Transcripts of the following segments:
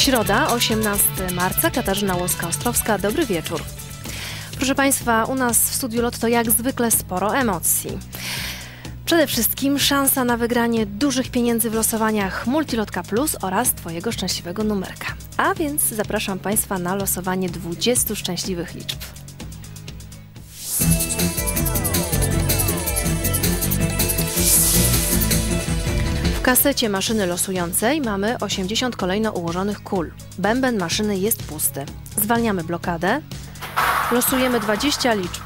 Środa, 18 marca, Katarzyna Łoska-Ostrowska. Dobry wieczór. Proszę Państwa, u nas w studiu Lotto jak zwykle sporo emocji. Przede wszystkim szansa na wygranie dużych pieniędzy w losowaniach Multilotka Plus oraz Twojego szczęśliwego numerka. A więc zapraszam Państwa na losowanie 20 szczęśliwych liczb. Kasecie maszyny losującej mamy 80 kolejno ułożonych kul. Bęben maszyny jest pusty. Zwalniamy blokadę. Losujemy 20 liczb.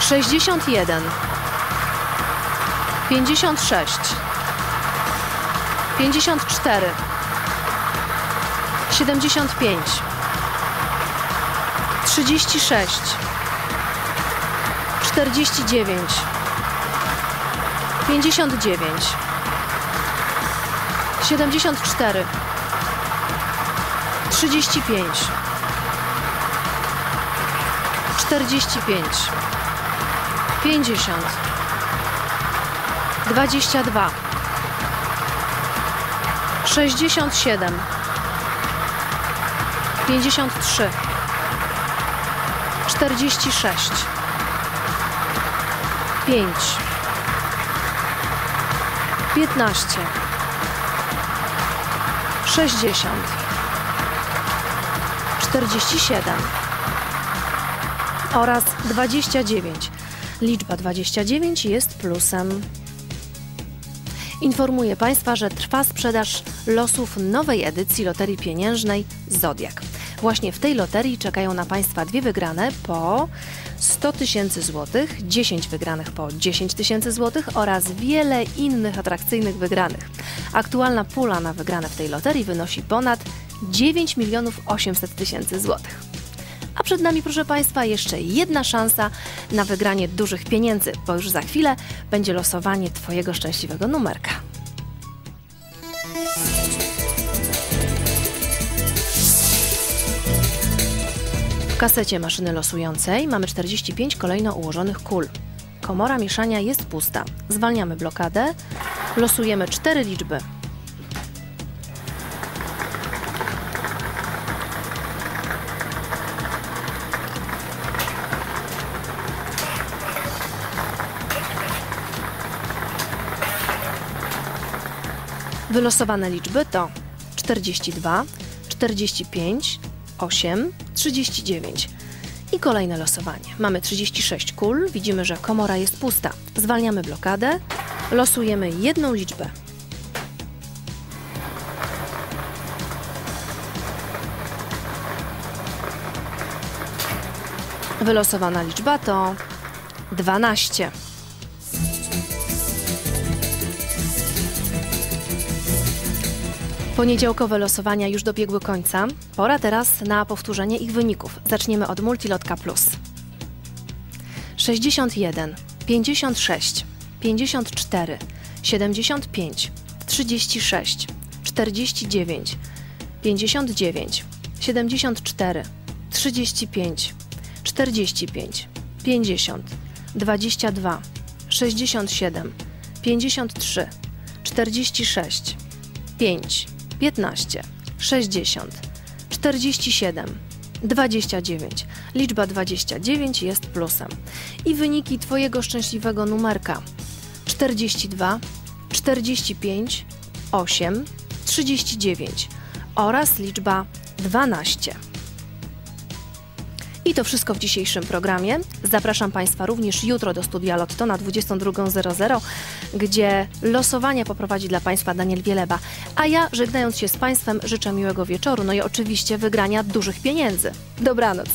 Sześćdziesiąt jeden, pięćdziesiąt sześć, pięćdziesiąt cztery, siedemdziesiąt pięć, trzydzieści sześć, czterdzieści dziewięć, pięćdziesiąt dziewięć, siedemdziesiąt cztery, trzydzieści pięć, czterdzieści pięć. 50 22 67 53 46 5 15 60 47 oraz 29 Liczba 29 jest plusem. Informuję Państwa, że trwa sprzedaż losów nowej edycji Loterii Pieniężnej Zodiak. Właśnie w tej loterii czekają na Państwa dwie wygrane po 100 tysięcy złotych, 10 wygranych po 10 tysięcy złotych oraz wiele innych atrakcyjnych wygranych. Aktualna pula na wygrane w tej loterii wynosi ponad 9 milionów 800 tysięcy złotych. A przed nami, proszę Państwa, jeszcze jedna szansa na wygranie dużych pieniędzy, bo już za chwilę będzie losowanie Twojego szczęśliwego numerka. W kasecie maszyny losującej mamy 45 kolejno ułożonych kul. Komora mieszania jest pusta. Zwalniamy blokadę, losujemy 4 liczby Wylosowane liczby to 42, 45, 8, 39. I kolejne losowanie. Mamy 36 kul, widzimy, że komora jest pusta. Zwalniamy blokadę, losujemy jedną liczbę. Wylosowana liczba to 12. Poniedziałkowe losowania już dobiegły końca. Pora teraz na powtórzenie ich wyników. Zaczniemy od Multilotka Plus. 61, 56, 54, 75, 36, 49, 59, 74, 35, 45, 50, 22, 67, 53, 46, 5, 15, 60, 47, 29. Liczba 29 jest plusem. I wyniki Twojego szczęśliwego numerka 42, 45, 8, 39 oraz liczba 12. I to wszystko w dzisiejszym programie. Zapraszam Państwa również jutro do studia Lotto na 22.00, gdzie losowanie poprowadzi dla Państwa Daniel Wieleba. A ja, żegnając się z Państwem, życzę miłego wieczoru, no i oczywiście wygrania dużych pieniędzy. Dobranoc.